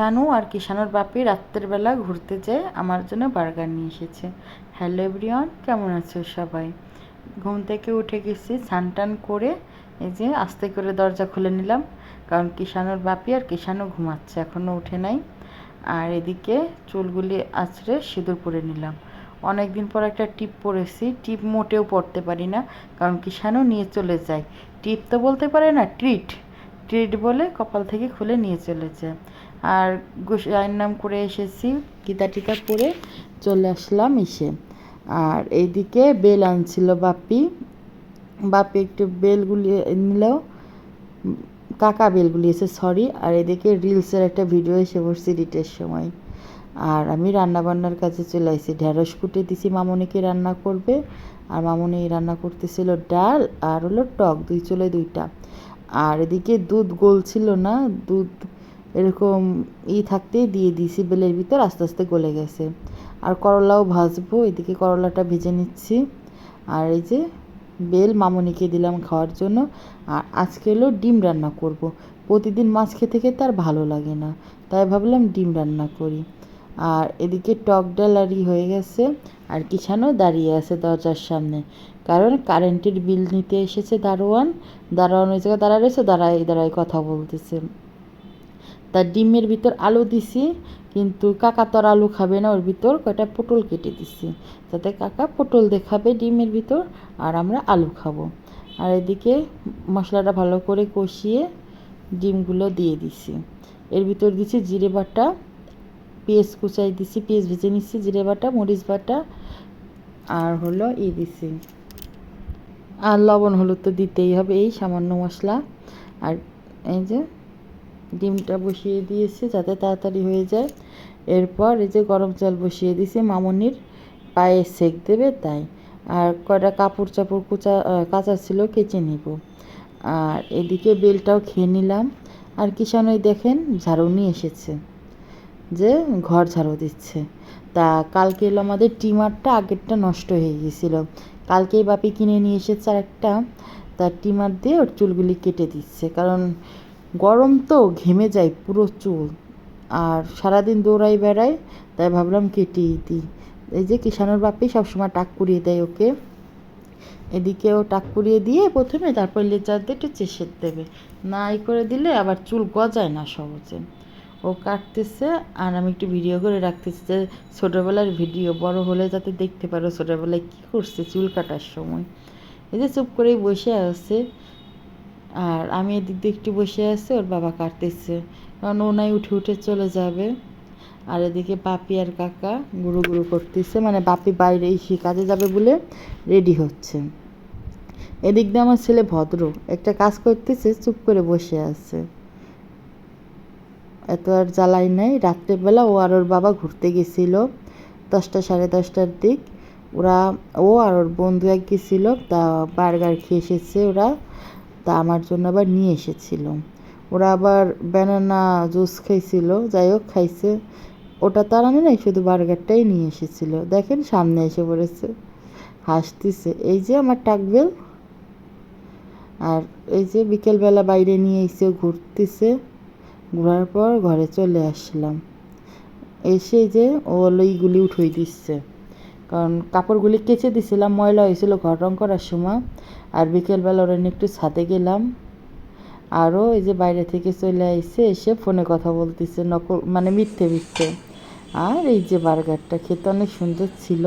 শানু আর কিষানুর বাপি রাত্রেবেলা ঘুরতে যেয়ে আমার জন্য বার্গার নিয়ে এসেছে। হ্যালো এভরিওয়ান, কেমন আছো সবাই? ঘুম থেকে উঠে গেছি স্নান করে এই যে আস্তে করে দরজা খুলে নিলাম, কারণ কিষানুর বাপি আর কিষানু ঘুমাচ্ছে এখনও উঠে নাই। আর এদিকে চুলগুলি আছড়ে সিঁদুর পরে নিলাম। অনেক দিন পর একটা টিপ পরেছি, টিপ মোটেও পড়তে পারি না, কারণ কিষানু নিয়ে চলে যায়। টিপ তো বলতে পারে না, ট্রিট। ট্রিট বলে কপাল থেকে খুলে নিয়ে চলে যায়। আর গোসাইয়ের নাম করে এসেছি গীতা টিতা পরে চলে আসলাম এসে। আর এইদিকে বেল আনছিল বাপি। বাপি একটু বেল বেলগুলি নিল কাকা বেলগুলি এসে সরি আর এদিকে রিলসের একটা ভিডিও এসে পড়ছি রিটের সময়। আর আমি রান্না বান্নার কাছে চলে আসছি ঢেঁড়স কুটে দিছি, মামনিকে রান্না করবে। আর মামনি রান্না করতেছিল ডাল আর হলো টক, দুই চলে দুইটা। আর এদিকে দুধ গলছিল না, দুধ এরকম ই থাকতেই দিয়ে দিয়েছি, বেলের ভিতর আস্তে আস্তে গলে গেছে। আর করলাও ভাজবো, এদিকে করলাটা ভেজে নিচ্ছি। আর এই যে বেল মামনিকে দিলাম খাওয়ার জন্য। আর আজকে হলো ডিম রান্না করব। প্রতিদিন মাছ খেতে খেতে আর ভালো লাগে না, তাই ভাবলাম ডিম রান্না করি। আর এদিকে টক ডাল আরই হয়ে গেছে, আর কিষানও দাঁড়িয়ে আছে দরজার সামনে। কারণ কারেন্টের বিল নিতে এসেছে দারোয়ান দারোয়ান ওই জায়গায় দাঁড়া রয়েছে দাঁড়াই দাঁড়াই কথা বলতেছে। তার ডিমের ভিতর আলু দিছি, কিন্তু কাকা তো আর আলু খাবে না, ওর ভিতর কয়টা পটল কেটে দিছি। যাতে কাকা পটল দেখাবে ডিমের ভিতর, আর আমরা আলু খাব। আর এদিকে মশলাটা ভালো করে কষিয়ে ডিমগুলো দিয়ে দিছি। এর ভিতর দিছি জিরে বাটা, পেঁয়াজ কুচাই দিছি, পেঁয়াজ ভেজে নিচ্ছি জিরে বাটা, মরিচ বাটা, আর হলো ই দিছি। আর লবণ হলুদ তো দিতেই হবে, এই সামান্য মশলা। আর এই যে ডিমটা বসিয়ে দিয়েছি যাতে তাড়াতাড়ি হয়ে যায়। এরপর এই যে গরম জল বসিয়ে দিয়েছি, মামনির পায়ে সেক দেবে তাই। আর কয়টা কাপড় চাপড় কুচা কাঁচা ছিল কেচে নিব। আর এদিকে বেলটাও খেয়ে নিলাম। আর কিষানই দেখেন ঝাড়ু নিয়ে এসেছে, যে ঘর ঝাড়ু দিচ্ছে। তা কালকে এলো আমাদের টিমারটা, আগেরটা নষ্ট হয়ে গিয়েছিল। কালকেই বাপি কিনে নিয়ে এসেছে আর একটা তার টিমার দিয়ে ওর চুলগুলি কেটে দিচ্ছে। কারণ গরম তো ঘেমে যায় পুরো চুল। আর সারাদিন দৌড়াই বেড়াই, তাই ভাবলাম কেটেই দিই। এই যে কিষানোর বাপি সবসময় টাক করিয়ে দেয় ওকে। এদিকে ও টাক করিয়ে দিয়ে প্রথমে তারপর লেজার দিয়ে একটু চেষে দেবে। না এই করে দিলে আবার চুল গজায় না সহজে। ও কাটতেছে আর আমি একটু ভিডিও করে রাখতেছি যে ছোটোবেলার ভিডিও বড় হলে যাতে দেখতে পারো ছোটোবেলায় কী করছে চুল কাটার সময়। এই যে চুপ করেই বসে আছে। আর আমি এদিক দিয়ে একটু বসে আছি, ওর বাবা কাটতেছে। কারণ ও নাই উঠে উঠে চলে যাবে। আর এদিকে বাপি আর কাকা গুরু গুরু করতেছে মানে বাপি বাইরে এসে কাজে যাবে বলে রেডি হচ্ছে। এদিক দিয়ে আমার ছেলে ভদ্র, একটা কাজ করতেছে, চুপ করে বসে আছে। এত আর জ্বালাই নাই। রাত্রেবেলা ও আর ওর বাবা ঘুরতে গেছিল, দশটা সাড়ে দশটার দিক। ওরা, ও আর ওর বন্ধু এক গেছিল, তা বার্গার খেয়ে এসেছে ওরা। তা আমার জন্য আবার নিয়ে এসেছিল। ওরা আবার ব্যানানা জুস খাইছিল, যাই হোক খাইছে। ওটা তার আনে নাই, শুধু বার্গারটাই নিয়ে এসেছিল। দেখেন সামনে এসে পড়েছে। হাসতেছে। এই যে আমার টাকবেল। আর এই যে বিকেলবেলা বাইরে নিয়ে এসে ঘুরতেছে। ঘোরার পর ঘরে চলে আসলাম। এসে যে ও লইগুলি উঠই দিচ্ছে। কারণ কাপড়গুলি কেচে দিছিলাম, ময়লা হয়েছিল, ঘর রং করার সময়। আর বিকেলবেলা ওরা একটু ছাদে গেলাম। আরও এই যে বাইরে থেকে চলে আসছে এসে ফোনে কথা বলতেছে, নকল মানে মিথ্যে মিথ্যে। আর এই যে বার্গারটা খেতে অনেক সুন্দর ছিল।